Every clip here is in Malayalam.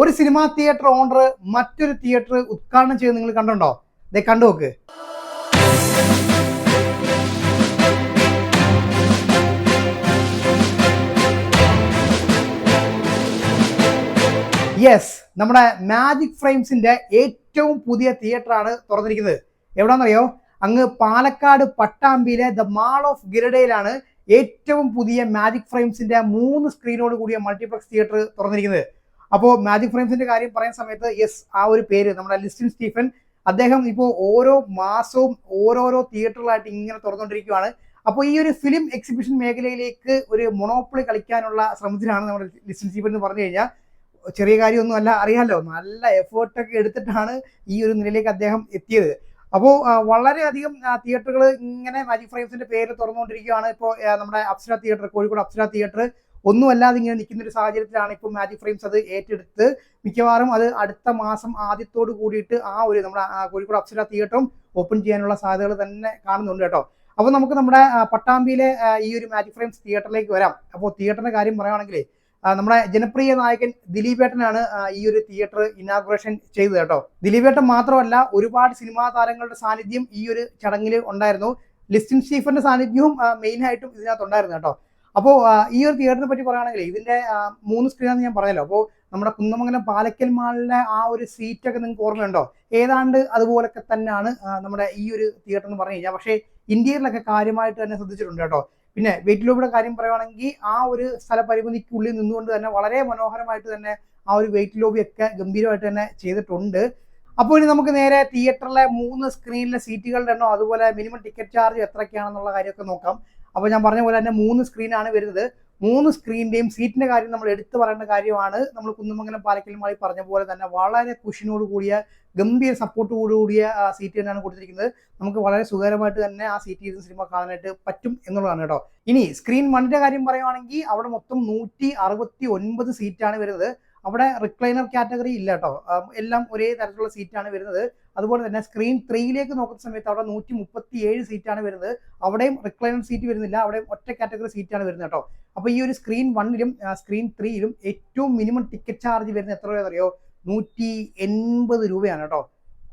ഒരു സിനിമാ തിയേറ്റർ ഓണർ മറ്റൊരു തിയേറ്റർ ഉദ്ഘാടനം ചെയ്ത് നിങ്ങൾ കണ്ടുണ്ടോ ദേ കണ്ടു നോക്ക്. യെസ് നമ്മുടെ മാജിക് ഫ്രെയിംസിന്റെ ഏറ്റവും പുതിയ തിയേറ്റർ ആണ് തുറന്നിരിക്കുന്നത്. എവിടെന്നറിയോ? അങ്ങ് പാലക്കാട് പട്ടാമ്പിയിലെ ദ മാൾ ഓഫ് ഗിരഡയിലാണ് ഏറ്റവും പുതിയ മാജിക് ഫ്രെയിംസിന്റെ മൂന്ന് സ്ക്രീനോട് കൂടിയ മൾട്ടിപ്ലക്സ് തിയേറ്റർ തുറന്നിരിക്കുന്നത്. അപ്പോൾ മാജിക് ഫ്രെയിംസിന്റെ കാര്യം പറയുന്ന സമയത്ത് യെസ് ആ ഒരു പേര് നമ്മുടെ ലിസ്റ്റിൻ സ്റ്റീഫൻ അദ്ദേഹം ഇപ്പോൾ ഓരോ മാസവും ഓരോരോ തിയേറ്ററുകളായിട്ട് ഇങ്ങനെ തുറന്നുകൊണ്ടിരിക്കുകയാണ് അപ്പോൾ ഈ ഒരു ഫിലിം എക്സിബിഷൻ മേഖലയിലേക്ക് ഒരു മൊണോപ്പൊളി കളിക്കാനുള്ള ശ്രമത്തിലാണ് നമ്മുടെ ലിസ്റ്റിൻ സ്റ്റീഫൻ എന്ന് പറഞ്ഞു കഴിഞ്ഞാൽ. ചെറിയ കാര്യമൊന്നും അല്ല അറിയാമല്ലോ നല്ല എഫേർട്ടൊക്കെ എടുത്തിട്ടാണ് ഈ ഒരു നിലയിലേക്ക് അദ്ദേഹം എത്തിയത്. അപ്പോൾ വളരെയധികം തിയേറ്ററുകൾ ഇങ്ങനെ മാജിക് ഫ്രെയിംസിന്റെ പേര് തുറന്നുകൊണ്ടിരിക്കുകയാണ് ഇപ്പോൾ നമ്മുടെ അപ്സര തിയേറ്റർ കോഴിക്കോട് അപ്സര തിയേറ്റർ ഒന്നുമല്ലാതെ ഇങ്ങനെ നിൽക്കുന്ന ഒരു സാഹചര്യത്തിലാണ് ഇപ്പോൾ മാജിക് ഫ്രെയിംസ് അത് ഏറ്റെടുത്ത് മിക്കവാറും അത് അടുത്ത മാസം ആദ്യത്തോട് കൂടിയിട്ട് ആ ഒരു നമ്മുടെ കോഴിക്കോട് അപ്സര തിയേറ്ററും ഓപ്പൺ ചെയ്യാനുള്ള സാധ്യതകൾ തന്നെ കാണുന്നുണ്ട് കേട്ടോ. അപ്പോൾ നമുക്ക് നമ്മുടെ പട്ടാമ്പിയിലെ ഈ ഒരു മാജിക് ഫ്രെയിംസ് തിയേറ്ററിലേക്ക് വരാം. അപ്പോൾ തിയേറ്ററിന്റെ കാര്യം പറയുകയാണെങ്കിൽ നമ്മുടെ ജനപ്രിയ നായകൻ ദിലീപേട്ടനാണ് ഈ ഒരു തിയേറ്റർ ഇനാഗുറേഷൻ ചെയ്തത് കേട്ടോ. ദിലീപേട്ടൻ മാത്രമല്ല ഒരുപാട് സിനിമാ താരങ്ങളുടെ സാന്നിധ്യം ഈ ഒരു ചടങ്ങിൽ ഉണ്ടായിരുന്നു. ലിസ്റ്റിൻ സ്റ്റീഫന്റെ സാന്നിധ്യവും മെയിൻ ആയിട്ടും ഇതിനകത്ത് ഉണ്ടായിരുന്നു കേട്ടോ. അപ്പോൾ ഈ ഒരു തിയേറ്ററിനെ പറ്റി പറയുകയാണെങ്കിൽ ഇതിന്റെ മൂന്ന് സ്ക്രീനാണെന്ന് ഞാൻ പറഞ്ഞല്ലോ. അപ്പോൾ നമ്മുടെ കുന്നമംഗലം പാലക്കൽ മാളിലെ ആ ഒരു സീറ്റൊക്കെ നിങ്ങൾക്ക് ഓർമ്മയുണ്ടോ? ഏതാണ്ട് അതുപോലൊക്കെ തന്നെയാണ് നമ്മുടെ ഈ ഒരു തിയേറ്റർ എന്ന് പറഞ്ഞു കഴിഞ്ഞാൽ. പക്ഷേ ഇന്ത്യയിലൊക്കെ കാര്യമായിട്ട് തന്നെ ശ്രദ്ധിച്ചിട്ടുണ്ട് കേട്ടോ. പിന്നെ വെയിറ്റ് കാര്യം പറയുവാണെങ്കിൽ ആ ഒരു സ്ഥല പരിമിതിക്കുള്ളിൽ നിന്നുകൊണ്ട് തന്നെ വളരെ മനോഹരമായിട്ട് തന്നെ ആ ഒരു വെയിറ്റ് ലോബി ഒക്കെ ഗംഭീരമായിട്ട് തന്നെ ചെയ്തിട്ടുണ്ട്. അപ്പോൾ ഇനി നമുക്ക് നേരെ തിയേറ്ററിലെ മൂന്ന് സ്ക്രീനിലെ സീറ്റുകളുടെ എണ്ണോ അതുപോലെ മിനിമം ടിക്കറ്റ് ചാർജ് എത്രയൊക്കെയാണെന്നുള്ള കാര്യമൊക്കെ നോക്കാം. അപ്പോൾ ഞാൻ പറഞ്ഞ പോലെ തന്നെ മൂന്ന് സ്ക്രീനാണ് വരുന്നത്. മൂന്ന് സ്ക്രീനിന്റെയും സീറ്റിന്റെ കാര്യം നമ്മൾ എടുത്തു പറയേണ്ട കാര്യമാണ്. നമ്മൾ കുന്നമംഗലം പാലക്കലുമായി പറഞ്ഞ പോലെ തന്നെ വളരെ കുഷിനോട് കൂടിയ ഗംഭീര സപ്പോർട്ടോട് കൂടിയ സീറ്റ് തന്നെയാണ് കൊടുത്തിരിക്കുന്നത്. നമുക്ക് വളരെ സുഖകരമായിട്ട് തന്നെ ആ സീറ്റ് ഇരുന്ന് സിനിമ കാണാനായിട്ട് പറ്റും എന്നുള്ളതാണ് കേട്ടോ. ഇനി സ്ക്രീൻ വണ്ണിന്റെ കാര്യം പറയുവാണെങ്കിൽ അവിടെ മൊത്തം നൂറ്റി അറുപത്തി ഒൻപത് സീറ്റാണ് വരുന്നത്. അവിടെ റിക്ലൈനർ കാറ്റഗറി ഇല്ല കേട്ടോ. എല്ലാം ഒരേ തരത്തിലുള്ള സീറ്റാണ് വരുന്നത്. അതുപോലെ തന്നെ സ്ക്രീൻ ത്രീയിലേക്ക് നോക്കുന്ന സമയത്ത് അവിടെ നൂറ്റി മുപ്പത്തി ഏഴ് സീറ്റാണ് വരുന്നത്. അവിടെയും റിക്ലൈനർ സീറ്റ് വരുന്നില്ല. അവിടെയും ഒറ്റ കാറ്റഗറി സീറ്റാണ് വരുന്നത് കേട്ടോ. അപ്പോൾ ഈ ഒരു സ്ക്രീൻ വണ്ണിലും സ്ക്രീൻ ത്രീയിലും ഏറ്റവും മിനിമം ടിക്കറ്റ് ചാർജ് വരുന്നത് എത്ര രൂപ അറിയോ നൂറ്റി എൺപത് രൂപയാണ് കേട്ടോ.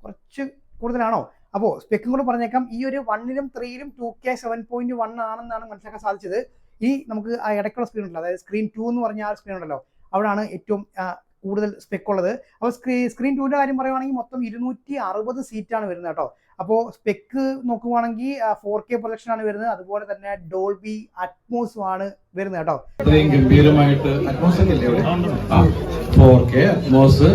കുറച്ച് കൂടുതലാണോ? അപ്പോൾ സ്പെക്കും കൂടെ പറഞ്ഞേക്കാം. ഈ ഒരു വണ്ണിലും ത്രീയിലും two K seven point one ആണെന്നാണ് മനസ്സിലാക്കാൻ സാധിച്ചത്. ഈ നമുക്ക് ആ ഇടയ്ക്കുള്ള സ്ക്രീൻ ഉണ്ടല്ലോ. അതായത് സ്ക്രീൻ ടു എന്ന് പറഞ്ഞ ആ സ്ക്രീൻ ഉണ്ടല്ലോ. അവിടെയാണ് ഏറ്റവും കൂടുതൽ സ്പെക്ക് ഉള്ളത്. അപ്പോൾ സ്ക്രീ സ്ക്രീൻ ടൂവിന്റെ കാര്യം പറയുകയാണെങ്കിൽ മൊത്തം ഇരുന്നൂറ്റി അറുപത് സീറ്റാണ് വരുന്നത് കേട്ടോ. അപ്പോൾ സ്പെക്ക് നോക്കുവാണെങ്കിൽ ഫോർ കെ പ്രൊജക്ഷൻ ആണ് വരുന്നത്. അതുപോലെ തന്നെ ഡോൾബി അറ്റ്മോസും ആണ് വരുന്നത് കേട്ടോ. ഗംഭീരമായിട്ട്? ആ ഫോർ കെ അറ്റ്മോസ്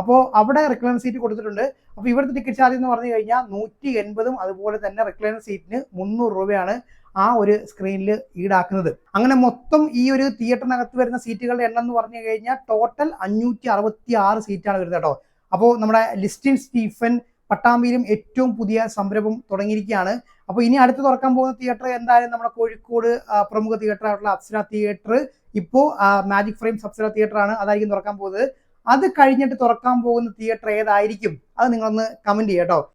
അപ്പോൾ അവിടെ റിക്ലൈനർ സീറ്റ് കൊടുത്തിട്ടുണ്ട്. അപ്പോൾ ഇവിടുത്തെ ടിക്കറ്റ് ചാർജ് എന്ന് പറഞ്ഞു കഴിഞ്ഞാൽ നൂറ്റി എൺപതും അതുപോലെ തന്നെ റിക്ലൈനർ സീറ്റിന് മുന്നൂറ് രൂപയാണ് ആ ഒരു സ്ക്രീനിൽ ഈടാക്കുന്നത്. അങ്ങനെ മൊത്തം ഈ ഒരു തിയേറ്ററിനകത്ത് വരുന്ന സീറ്റുകളുടെ എണ്ണം എന്ന് പറഞ്ഞു കഴിഞ്ഞാൽ ടോട്ടൽ അഞ്ഞൂറ്റി അറുപത്തി ആറ് സീറ്റാണ് വരുന്നത് കേട്ടോ. അപ്പോൾ നമ്മുടെ ലിസ്റ്റിൻ സ്റ്റീഫൻ പട്ടാമ്പിയിലും ഏറ്റവും പുതിയ സംരംഭം തുടങ്ങിയിരിക്കുകയാണ്. അപ്പോൾ ഇനി അടുത്ത് തുറക്കാൻ പോകുന്ന തിയേറ്റർ എന്തായാലും നമ്മുടെ കോഴിക്കോട് പ്രമുഖ തിയേറ്റർ ആയിട്ടുള്ള അപ്സര തിയേറ്റർ ഇപ്പോൾ മാജിക് ഫ്രെയിം അപ്സര തിയേറ്റർ ആണ് അതായിരിക്കും തുറക്കാൻ പോകുന്നത്. അത് കഴിഞ്ഞിട്ട് തുറക്കാൻ പോകുന്ന തിയേറ്റർ ഏതായിരിക്കും? അത് നിങ്ങളൊന്ന് കമന്റ് ചെയ്യാം കേട്ടോ.